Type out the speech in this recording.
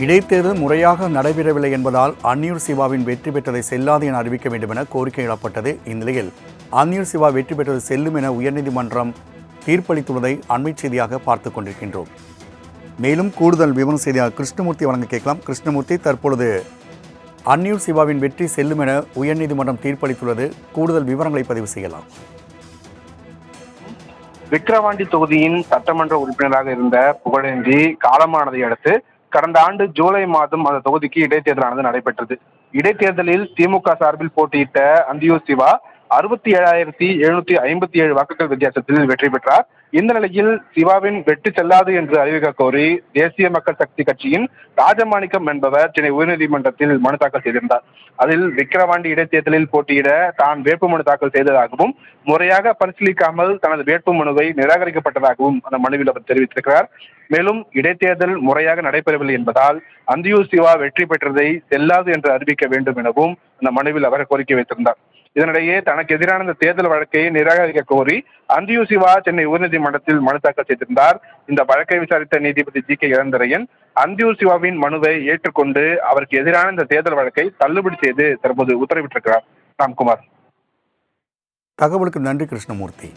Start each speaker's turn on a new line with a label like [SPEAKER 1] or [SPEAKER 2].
[SPEAKER 1] இடைத்தேர்தல் முறையாக நடைபெறவில்லை என்பதால் அந்நியூர் சிவாவின் வெற்றி பெற்றதை செல்லாது என அறிவிக்க வேண்டும் என கோரிக்கை இடப்பட்டது இந்நிலையில். அந்நியூர் சிவா வெற்றி பெற்றது செல்லும் என உயர்நீதிமன்றம் தீர்ப்பளித்துள்ளதை அண்மை செய்தியாக பார்த்துக் கொண்டிருக்கின்றோம். மேலும் கூடுதல் விவரம் செய்தியாக கிருஷ்ணமூர்த்தி வழங்க கேட்கலாம். கிருஷ்ணமூர்த்தி தற்பொழுது அந்நியூர் சிவாவின் வெற்றி செல்லும் என உயர்நீதிமன்றம் தீர்ப்பளித்துள்ளது. கூடுதல் விவரங்களை பதிவு செய்யலாம்.
[SPEAKER 2] விக்கிரவாண்டி தொகுதியின் சட்டமன்ற உறுப்பினராக இருந்த புகழேந்தி காலமானதை அடுத்து கடந்த ஆண்டு ஜூலை மாதம் அந்த தொகுதிக்கு இடைத்தேர்தலானது நடைபெற்றது. இடைத்தேர்தலில் திமுக சார்பில் போட்டியிட்ட அந்தியூர் சிவா அறுபத்தி ஏழாயிரத்தி எழுநூத்தி ஐம்பத்தி ஏழு வாக்குகள் வித்தியாசத்தில் வெற்றி பெற்றார். இந்த நிலையில் சிவாவின் வெற்றி செல்லாது என்று அறிவிக்க கோரி தேசிய மக்கள் சக்தி கட்சியின் ராஜமாணிக்கம் என்பவர் சென்னை உயர்நீதிமன்றத்தில் மனு தாக்கல் செய்திருந்தார். அதில் விக்கிரவாண்டி இடைத்தேர்தலில் போட்டியிட தான் வேட்புமனு தாக்கல் செய்ததாகவும் முறையாக பரிசீலிக்காமல் தனது வேட்புமனுவை நிராகரிக்கப்பட்டதாகவும் அந்த மனுவில் அவர் தெரிவித்திருக்கிறார். மேலும் இடைத்தேர்தல் முறையாக நடைபெறவில்லை என்பதால் அந்தியூர் சிவா வெற்றி பெற்றதை செல்லாது என்று அறிவிக்க வேண்டும் எனவும் அந்த மனுவில் அவர் கோரிக்கை வைத்திருந்தார். இதனிடையே தனக்கு எதிரான இந்த தேர்தல் வழக்கை நிராகரிக்க கோரி அந்தியூர் சிவா சென்னை உயர்நீதிமன்றத்தில் மனு தாக்கல் செய்திருந்தார். இந்த வழக்கை விசாரித்த நீதிபதி ஜி கே இளந்தரையன் அந்தியூர் சிவாவின் மனுவை ஏற்றுக்கொண்டு அவருக்கு எதிரான இந்த தேர்தல் வழக்கை தள்ளுபடி செய்து தற்போது உத்தரவிட்டிருக்கிறார். ராம்குமார்.
[SPEAKER 1] தகவலுக்கு நன்றி கிருஷ்ணமூர்த்தி.